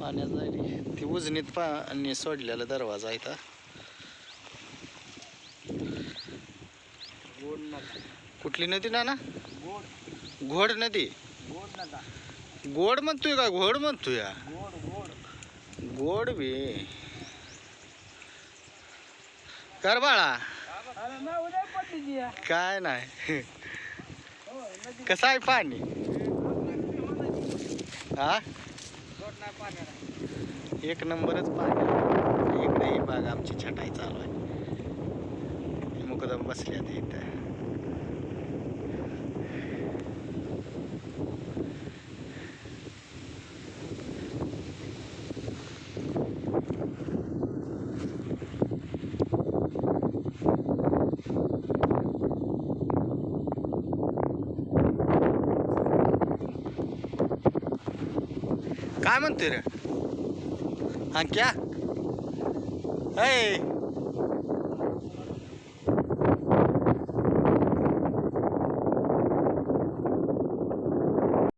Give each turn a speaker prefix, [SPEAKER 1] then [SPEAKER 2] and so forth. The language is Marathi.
[SPEAKER 1] पाण्यात जाईल ती उजनीत पाणी सोडलेला दरवाजा आहे
[SPEAKER 2] नका.
[SPEAKER 1] कुठली नदी ना ना घोड नदी?
[SPEAKER 2] गोड
[SPEAKER 1] म्हणतोय का? घोड म्हणतोय.
[SPEAKER 2] गोड
[SPEAKER 1] बी. कर बाळा. काय नाही. कसं आहे पाणी? हा? एक नंबरच पाणी इकडे ही बाग आमची छटाई चालू आहे. मुकदम बसले आता इथं. काय म्हणतोय रे? हा क्या? ऐ